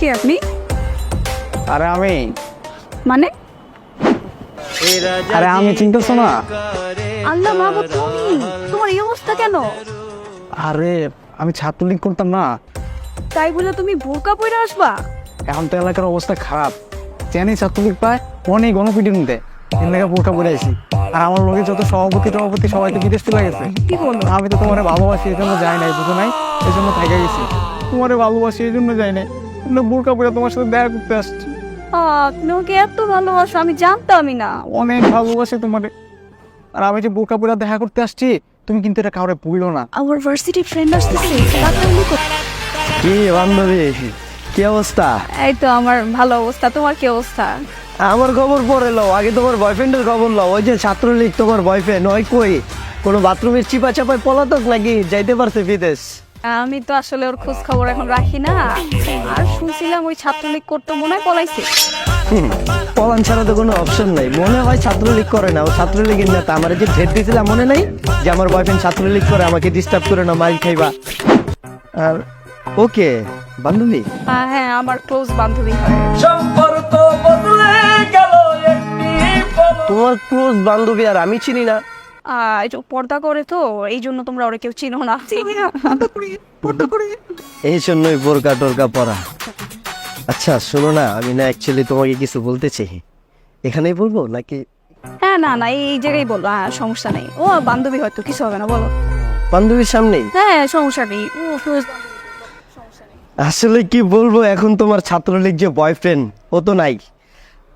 কে আপনি? আরে আমি। মানে? আরে আমি চিনতেছো না? আল্লাহ মাহবুব তুমি? তোমার এই অবস্থা কেন? আরে আমি ছাত্রলীগ করতাম না। তাই বলে তুমি বোরকা পরে আসবা? এখন তো এলাকার অবস্থা খারাপ। চেনি ছাত্রলীগ পায় অনেক গণপিটির মধ্যে। এর লেগে বোরকা পরে আইছি। আর আমার লোকে যত সভাপতি টভাপতি সবাই তো বিদেশ চলে গেছে। কি বলো? আমি তো তোমার ভালোবাসি এই জন্য যাই নাই বুঝো নাই? এই জন্য থেকে গেছি। তোমারে ভালোবাসি এই জন্য যাই নাই। কিন্তু বোরকা পরে তোমার সাথে দেখা করতে আসছি। আহ, ওকে এত ভালোবাসো? আমি জানতামই না। অনেক ভালোবাসি তোমারে। আর আমি যে বোরকা পরে দেখা করতে আসছি তুমি কিন্তু এটা কাউরে বলল না। আমার ভার্সিটি ফ্রেন্ড আসতেছে কি বান্ধবী কি অবস্থা? এই তো আমার ভালো অবস্থা তোমার কি অবস্থা? আমার খবর পরে লও আগে তোমার বয়ফ্রেন্ডের খবর লও। ওই যে ছাত্রলীগ তোমার বয়ফ্রেন্ড ওই কই? কোনো বাথরুমের চিপা চাপায় পলাতক নাকি? যাইতে পারছে বিদেশ। আমি তো আসলে ওর খোঁজ খবর এখন রাখি না। আর শুনছিলাম ওই ছাত্রলীগ করতে মনে হয় পলাইছে। হুম, পলান ছাড়া তো কোনো অপশন নাই। মনে হয় ছাত্রলীগ করে না। ও ছাত্রলীগের নেতা। আমার যে ঢেট দিয়েছিলাম মনে নাই? যে আমার বয়ফ্রেন্ড ছাত্রলীগ করে আমাকে ডিস্টার্ব করে না মাইল খাইবা। আর ওকে বান্ধবী? হ্যাঁ আমার ক্লোজ বান্ধবী হয়। তোমার ক্লোজ বান্ধবী আর আমি চিনি না। একটু পর্দা করে তো এই জন্য তোমরা ওরা কেউ চিনো না। এই জন্যই বোরকা টোরকা পরা। আচ্ছা শোনো না আমি না অ্যাকচুয়ালি তোমাকে কিছু বলতে চাই। এখানেই বলব নাকি? হ্যাঁ না না এই জায়গায় বলো হ্যাঁ সমস্যা নেই। ও বান্ধবী হয়তো কিছু হবে না বলো। বান্ধবীর সামনেই? হ্যাঁ সমস্যা নেই। ও আসলে কি বলব এখন তোমার ছাত্রলীগ যে বয়ফ্রেন্ড ও তো নাই।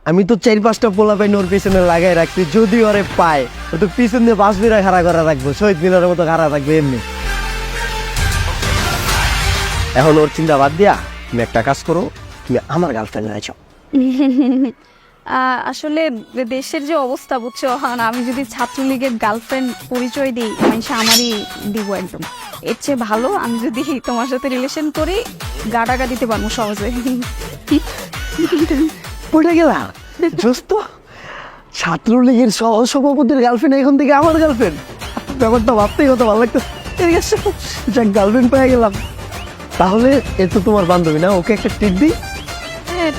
আমি তো চার পাঁচটা পোলা পাই ওর পিছনে লাগাই রাখছি যদি ওরে পায় ও তো পিছন দিয়ে বাস বিরা খাড়া করা রাখব শহীদ মিনারের মতো খাড়া রাখবে এমনি। এখন ওর চিন্তা বাদ দিয়া তুমি একটা কাজ করো তুমি আমার গার্লফ্রেন্ড আছো আহ, আসলে দেশের যে অবস্থা বুঝছ? এখন আমি যদি ছাত্রলীগের গার্লফ্রেন্ড পরিচয় দিই মানুষ আমারই দিব একদম। এর চেয়ে ভালো আমি যদি তোমার সাথে রিলেশন করি গাটাগা দিতে পারব সহজে। পড়ে গেলাম। দোস্ত ছাত্রলীগের সহ সভাপতির গার্লফ্রেন্ড এখন থেকে আমার গার্লফ্রেন্ড ব্যাপারটা ভাবতেই কত ভালো লাগতো যাক গার্লফ্রেন্ড পেয়ে গেলাম। তাহলে এ তো তোমার বান্ধবী না? ওকে একটা টিপ দিই? হ্যাঁ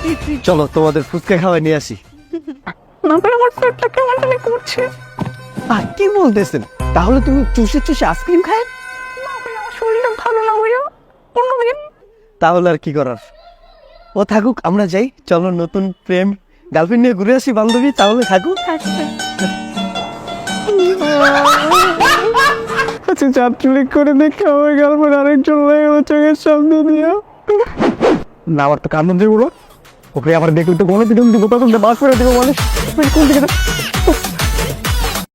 চলো তোমাদের ফুচকা খাওয়াই নিয়ে আসি। কি বলতেছেন? তাহলে তুমি চুষে চুষে আইসক্রিম খায়? শরীরটা ভালো না তাহলে আর কি করার? ও থাকুক, আমরা যাই। চলো নতুন প্রেম গার্লফ্রেন্ড নিয়ে ঘুরে আসি, বান্ধবী, তাহলে থাকুক। আচ্ছা ছাত্রলীগ করে দেখে আমার গার্লফ্রেন্ড আরেকজন হয়ে গেল চোখের সামনে দিয়ে। না, আমার তো কান্দন দিয়ে উড়ো ওকে আবার দেখলে তো কোনো দিন দিব, তখন বাস করে দেবো মানে কোন দিকে